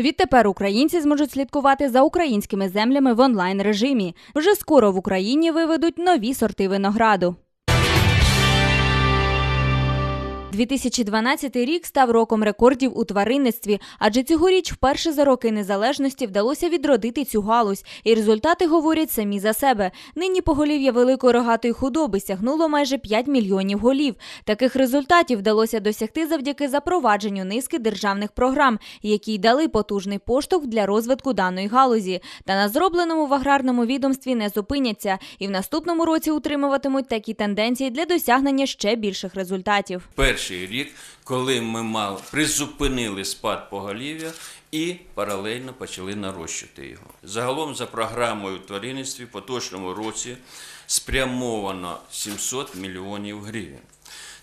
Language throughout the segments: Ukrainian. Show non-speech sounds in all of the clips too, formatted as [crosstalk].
Відтепер українці зможуть слідкувати за українськими землями в онлайн режимі. Вже скоро в Україні виведуть нові сорти винограду. 2012 рік став роком рекордів у тваринництві, адже цьогоріч вперше за роки незалежності вдалося відродити цю галузь, і результати говорять самі за себе. Нині поголів'я великої рогатої худоби сягнуло майже 5 мільйонів голів. Таких результатів вдалося досягти завдяки запровадженню низки державних програм, які й дали потужний поштовх для розвитку даної галузі. Та на зробленому в аграрному відомстві не зупиняться і в наступному році утримуватимуть такі тенденції для досягнення ще більших результатів. Перший рік, коли ми мали, призупинили спад поголів'я і паралельно почали нарощувати його. Загалом за програмою тваринництві в поточному році спрямовано 700 мільйонів гривень.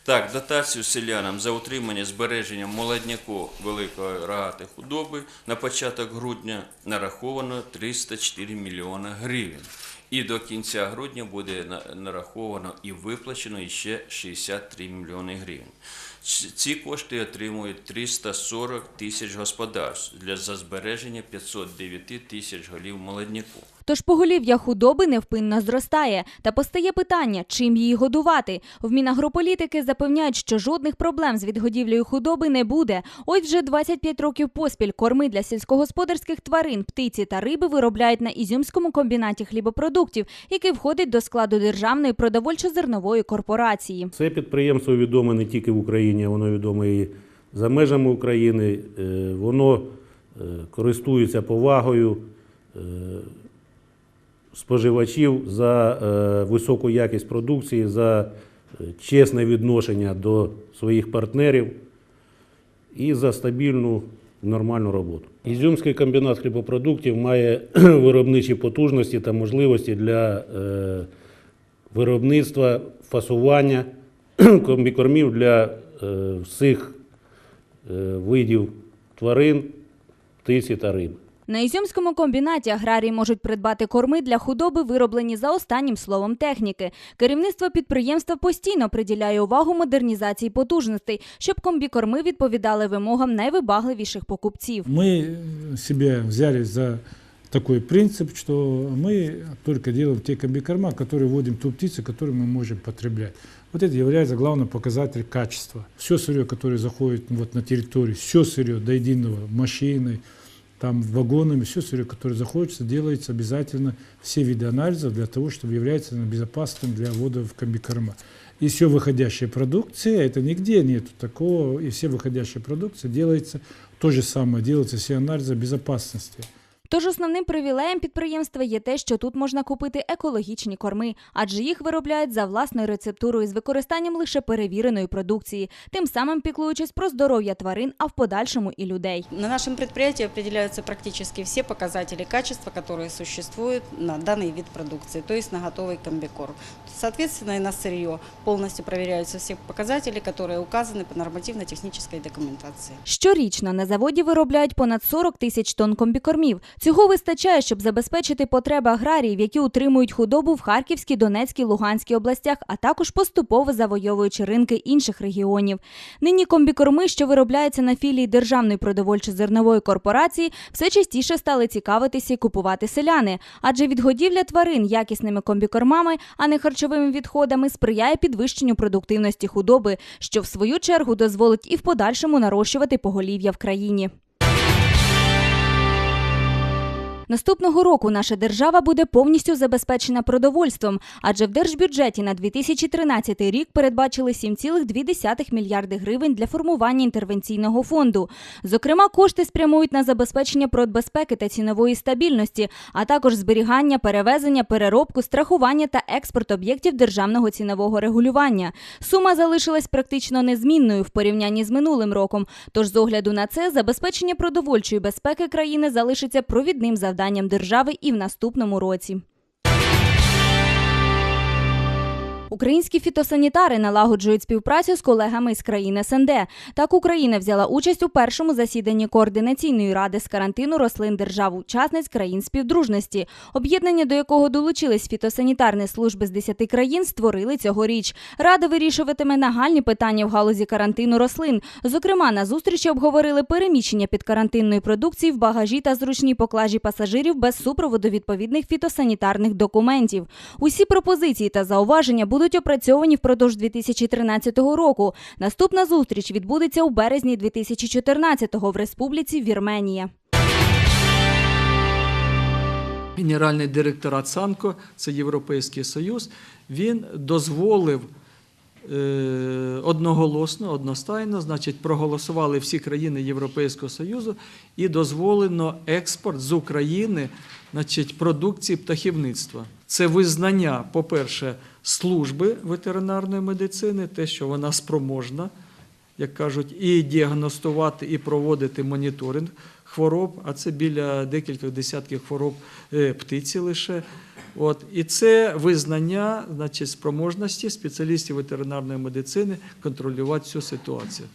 Так, дотацію селянам за утримання збереження молодняку великої рогатої худоби на початок грудня нараховано 304 мільйона гривень. І до кінця грудня буде на- нараховано і виплачено ще 63 мільйони гривень. Ці кошти отримують 340 тисяч господарств для збереження 509 тисяч голів молодняку. Тож поголів'я худоби невпинно зростає. Та постає питання, чим її годувати. В Мінагрополітики запевняють, що жодних проблем з відгодівлею худоби не буде. Ось вже 25 років поспіль корми для сільськогосподарських тварин, птиці та риби виробляють на Ізюмському комбінаті хлібопродуктів, який входить до складу державної продовольчо-зернової корпорації. Це підприємство відоме не тільки в Україні, воно відоме і за межами України. Е, Воно е, користується повагою е, споживачів за високу якість продукції, за чесне відношення до своїх партнерів і за стабільну нормальну роботу. Ізюмський комбінат хлібопродуктів має [clears throat] виробничі потужності та можливості для виробництва, фасування [clears throat] комбікормів для всіх е, видів тварин, птиці та риби. На Ізюмському комбінаті аграрії можуть придбати корми для худоби, вироблені за останнім словом техніки. Керівництво підприємства постійно приділяє увагу модернізації потужностей, щоб комбікорми відповідали вимогам найвибагливіших покупців. Мы себе взяли за такой принцип, что мы только делаем те комбикорма, которые вводим ту птицу, которую мы можем потреблять. Вот это является главный показатель качества. Все сырье, которое заходит вот на территорию, все сырье до единого, машины, там вагонами, все сырье, которое заходится, делается обязательно все виды анализов для того, чтобы является безопасным для ввода в комбикорма. И все выходящая продукция, это нигде нету такого, и все выходящая продукция делается то же самое, делаются все анализы безопасности. Тож основним привілеєм підприємства є те, що тут можна купити екологічні корми, адже їх виробляють за власною рецептурою з використанням лише перевіреної продукції, тим самим піклуючись про здоров'я тварин, а в подальшому і людей. На нашем предприятии определяются практически все показатели качества, которые существуют на данный вид продукции, то есть на готовый комбикорм. Соответственно, и на сырье полностью проверяются все показатели, которые указаны по нормативно-технической документации. Щорічно на заводі виробляють понад 40 тисяч тонн комбікормів. Цього вистачає, щоб забезпечити потреби аграріїв, які утримують худобу в Харківській, Донецькій, Луганській областях, а також поступово завойовуючи ринки інших регіонів. Нині комбікорми, що виробляються на філії Державної продовольчо-зернової корпорації, все частіше стали цікавитися і купувати селяни, адже відгодівля тварин якісними комбікормами, а не харчовими відходами, сприяє підвищенню продуктивності худоби, що в свою чергу дозволить і в подальшому нарощувати поголів'я в країні. Наступного року наша держава буде повністю забезпечена продовольством, адже в держбюджеті на 2013 рік передбачили 7,2 мільярди гривень для формування інтервенційного фонду. Зокрема, кошти спрямують на забезпечення продбезпеки та цінової стабільності, а також зберігання, перевезення, переробку, страхування та експорт об'єктів державного цінового регулювання. Сума залишилась практично незмінною в порівнянні з минулим роком. Тож, з огляду на це, забезпечення продовольчої безпеки країни залишиться провідним завданням держави і в наступному році. Українські фітосанітари налагоджують співпрацю з колегами з країн СНД. Так, Україна взяла участь у першому засіданні координаційної ради з карантину рослин держав-учасниць країн співдружності, об'єднання до якого долучились фітосанітарні служби з 10 країн, створили цьогоріч. Рада вирішуватиме нагальні питання в галузі карантину рослин. Зокрема, на зустрічі обговорили переміщення підкарантинної продукції в багажі та зручній поклажі пасажирів без супроводу відповідних фітосанітарних документів. Усі пропозиції та зауваження будуть опрацьовані впродовж 2013 року. Наступна зустріч відбудеться у березні 2014-го в Республіці Вірменія. Генеральний директорат Санко, це Європейський Союз, він дозволив е, одноголосно, одностайно, значить, проголосували всі країни Європейського Союзу і дозволено експорт з України значить, продукції птахівництва. Це визнання, по-перше, служби ветеринарної медицини, те, що вона спроможна, як кажуть, і діагностувати, і проводити моніторинг хвороб, а це біля декількох десятків хвороб е, птиці лише. От, і це визнання значить, спроможності спеціалістів ветеринарної медицини контролювати цю ситуацію.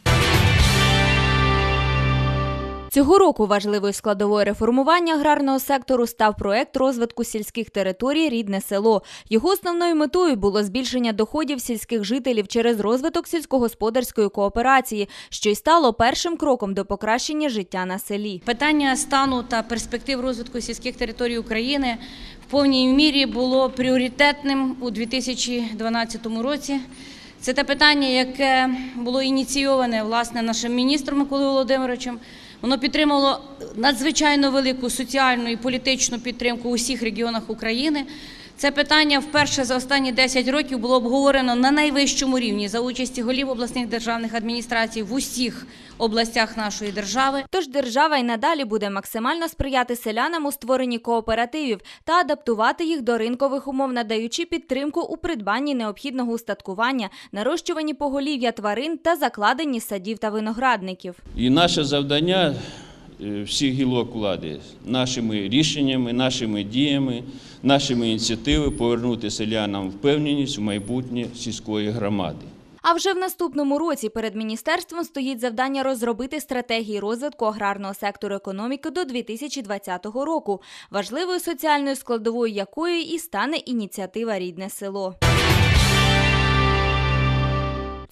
Цього року важливою складовою реформування аграрного сектору став проект розвитку сільських територій Рідне село. Його основною метою було збільшення доходів сільських жителів через розвиток сільськогосподарської кооперації, що й стало першим кроком до покращення життя на селі. Питання стану та перспектив розвитку сільських територій України в повній мірі було пріоритетним у 2012 році. Це те питання, яке було ініційоване власне нашим міністром Миколою Володимировичем. Воно підтримало надзвичайно велику соціальну і політичну підтримку у всіх регіонах України. Це питання вперше за останні 10 років було обговорено на найвищому рівні за участі голів обласних державних адміністрацій в усіх областях нашої держави. Тож держава й надалі буде максимально сприяти селянам у створенні кооперативів та адаптувати їх до ринкових умов, надаючи підтримку у придбанні необхідного устаткування, нарощуванні поголів'я тварин та закладенні садів та виноградників. І наше завдання е, всіх гілок влади нашими рішеннями, нашими діями, нашими ініціативами повернути селянам впевненість в майбутнє сільської громади. А вже в наступному році перед міністерством стоїть завдання розробити стратегії розвитку аграрного сектору економіки до 2020 року, важливою соціальною складовою якої і стане ініціатива Рідне село.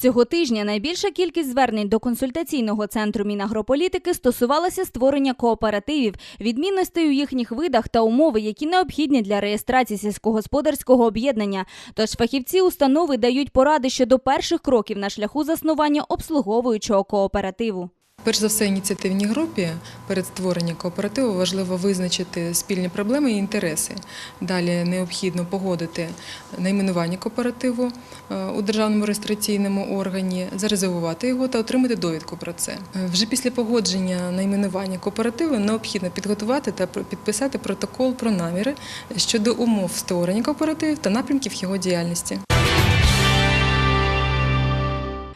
Цього тижня найбільша кількість звернень до консультаційного центру Мінагрополітики стосувалася створення кооперативів, відмінностей у їхніх видах та умови, які необхідні для реєстрації сільськогосподарського об'єднання. Тож фахівці установи дають поради щодо перших кроків на шляху заснування обслуговуючого кооперативу. Перш за все, ініціативній групі перед створенням кооперативу важливо визначити спільні проблеми і інтереси. Далі необхідно погодити найменування кооперативу е, у державному реєстраційному органі, зарезервувати його та отримати довідку про це. Е, Вже після погодження найменування кооперативу необхідно підготувати та підписати протокол про наміри щодо умов створення кооперативів та напрямків його діяльності.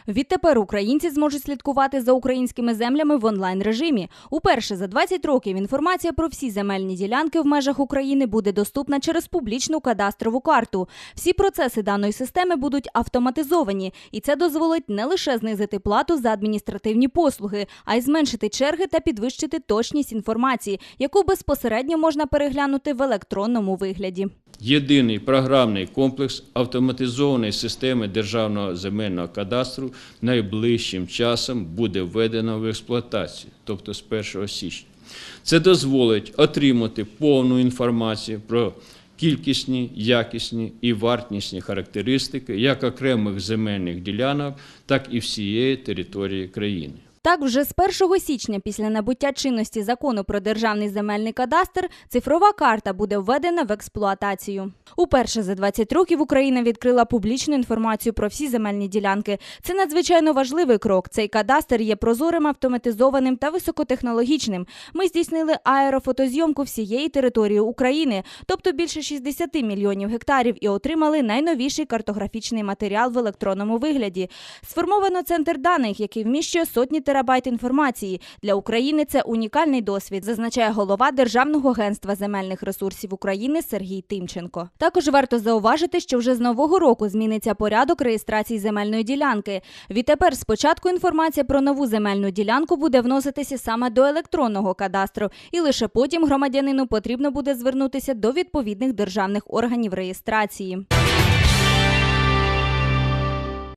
Відтепер українці зможуть слідкувати за українськими землями в онлайн режимі. Уперше за 20 років інформація про всі земельні ділянки в межах України буде доступна через публічну кадастрову карту. Всі процеси даної системи будуть автоматизовані, і це дозволить не лише знизити плату за адміністративні послуги, а й зменшити черги та підвищити точність інформації, яку безпосередньо можна переглянути в електронному вигляді. Єдиний програмний комплекс автоматизованої системи державного земельного кадастру найближчим часом буде введено в експлуатацію, тобто з 1 січня. Це дозволить отримати повну інформацію про кількісні, якісні і вартісні характеристики як окремих земельних ділянок, так і всієї території країни. Так, вже з 1 січня, після набуття чинності закону про державний земельний кадастр, цифрова карта буде введена в експлуатацію. Уперше за 20 років Україна відкрила публічну інформацію про всі земельні ділянки. Це надзвичайно важливий крок. Цей кадастр є прозорим, автоматизованим та високотехнологічним. Ми здійснили аерофотозйомку всієї території України, тобто більше 60 мільйонів гектарів, і отримали найновіший картографічний матеріал в електронному вигляді. Сформовано центр даних, який вміщує сотні територій терабайт інформації. Для України це унікальний досвід, зазначає голова Державного агентства земельних ресурсів України Сергій Тимченко. Також варто зауважити, що вже з нового року зміниться порядок реєстрації земельної ділянки. Відтепер спочатку інформація про нову земельну ділянку буде вноситися саме до електронного кадастру, і лише потім громадянину потрібно буде звернутися до відповідних державних органів реєстрації.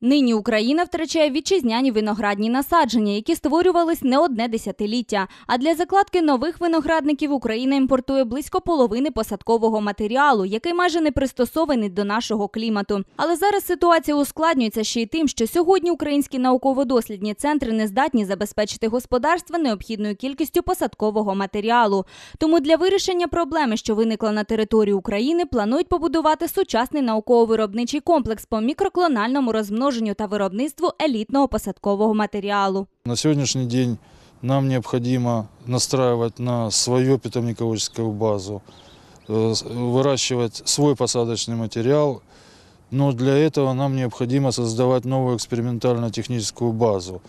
Нині Україна втрачає вітчизняні виноградні насадження, які створювались не одне десятиліття. А для закладки нових виноградників Україна імпортує близько половини посадкового матеріалу, який майже не пристосований до нашого клімату. Але зараз ситуація ускладнюється ще й тим, що сьогодні українські науково-дослідні центри не здатні забезпечити господарства необхідною кількістю посадкового матеріалу. Тому для вирішення проблеми, що виникла на території України, планують побудувати сучасний науково-виробничий комплекс по мікроклональному розмноженню та виробництву елітного посадкового матеріалу. На сегодняшний день нам необходимо настраивать на свою питомниковическую базу, э, с- выращивать свой посадочный материал, но для этого нам необходимо создавать новую экспериментально-техническую базу.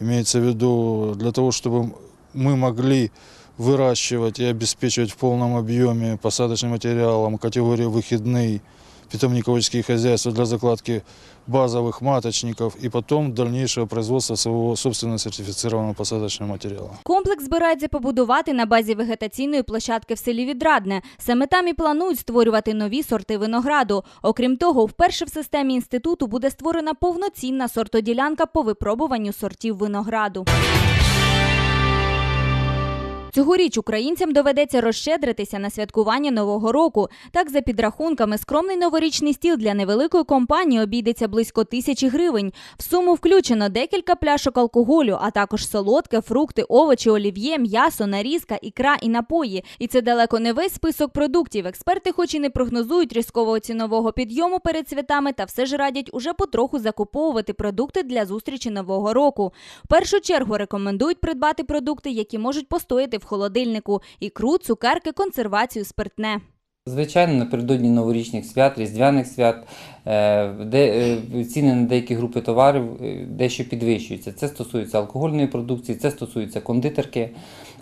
Имеется в виду для того, чтобы мы могли выращивать и обеспечивать в полном объеме посадочным материалом категории выходные питомниковические хозяйства для закладки базовых маточников и потом дальнейшего производства своего собственно сертифицированного посадочного материала. Комплекс збираються побудувати на базі вегетаційної площадки в селі Відрадне. Саме там і планують створювати нові сорти винограду. Окрім того, вперше в системі інституту буде створена повноцінна сортоділянка по випробуванню сортів винограду. Цьогоріч українцям доведеться розщедритися на святкування Нового року. Так, за підрахунками, скромний новорічний стіл для невеликої компанії обійдеться близько тисячі гривень. В суму включено декілька пляшок алкоголю, а також солодке, фрукти, овочі, олів'є, м'ясо, нарізка, ікра і напої. І це далеко не весь список продуктів. Експерти, хоч і не прогнозують різкового цінового підйому перед святами, та все ж радять уже потроху закуповувати продукти для зустрічі нового року. В першу чергу рекомендують придбати продукти, які можуть постояти в холодильнику: ікру, цукерки, консервацію, спиртне. Звичайно, напередодні новорічних свят, різдвяних свят, е, де е, ціни на деякі групи товарів е, дещо підвищуються. Це стосується алкогольної продукції, це стосується кондитерки.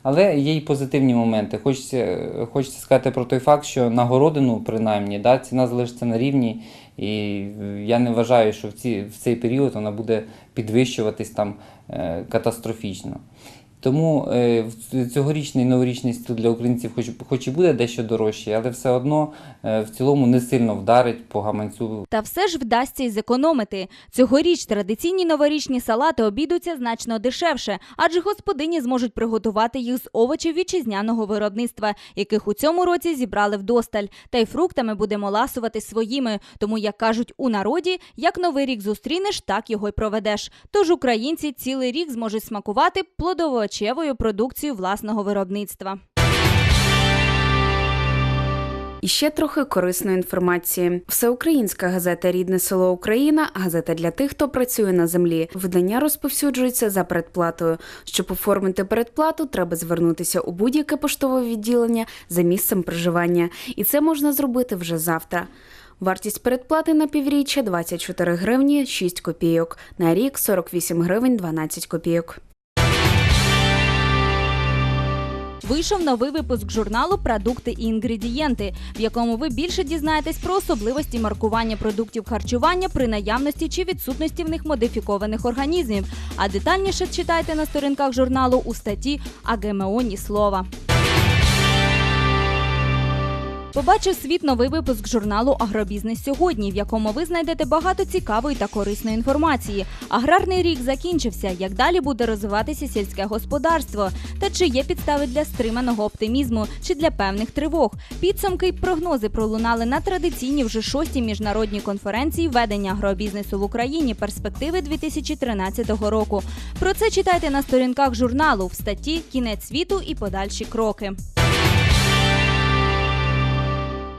Але є й позитивні моменти. Хочеться, хочеться сказати про той факт, що на городину, принаймні, да, ціна залишиться на рівні, і я не вважаю, що в, ці, в цей період вона буде підвищуватись там катастрофічно. Тому е, цьогорічний новорічний стіл для українців, хоч, хоч і буде дещо дорожчий, але все одно е, в цілому не сильно вдарить по гаманцю Та все ж вдасться й зекономити. Цьогоріч традиційні новорічні салати обійдуться значно дешевше, адже господині зможуть приготувати їх з овочів вітчизняного виробництва, яких у цьому році зібрали вдосталь. Та й фруктами будемо ласувати своїми. Тому, як кажуть у народі, як новий рік зустрінеш, так його й проведеш. Тож українці цілий рік зможуть смакувати плодово-овочевою продукцією власного виробництва. І ще трохи корисної інформації. Всеукраїнська газета Рідне село Україна газета для тих, хто працює на землі. Видання розповсюджується за передплатою. Щоб оформити передплату, треба звернутися у будь-яке поштове відділення за місцем проживання. І це можна зробити вже завтра. Вартість передплати на півріччя 24 гривні 6 копійок, на рік 48 гривень 12 копійок. Вийшов новий випуск журналу Продукти і інгредієнти, в якому ви більше дізнаєтесь про особливості маркування продуктів харчування при наявності чи відсутності в них модифікованих організмів. А детальніше читайте на сторінках журналу у статті «А ГМО ні слова. Побачив світ новий випуск журналу Агробізнес сьогодні, в якому ви знайдете багато цікавої та корисної інформації. Аграрний рік закінчився. Як далі буде розвиватися сільське господарство? Та чи є підстави для стриманого оптимізму чи для певних тривог? Підсумки й прогнози пролунали на традиційній вже шостій міжнародній конференції ведення агробізнесу в Україні перспективи 2013 року. Про це читайте на сторінках журналу в статті Кінець світу і подальші кроки.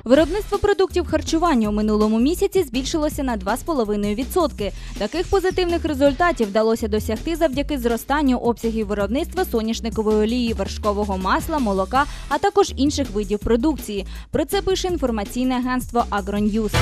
Виробництво продуктів харчування у минулому місяці збільшилося на 2,5%. Таких позитивних результатів вдалося досягти завдяки зростанню обсягів виробництва соняшникової олії, вершкового масла, молока, а також інших видів продукції. Про це пише інформаційне агентство Агроньюз.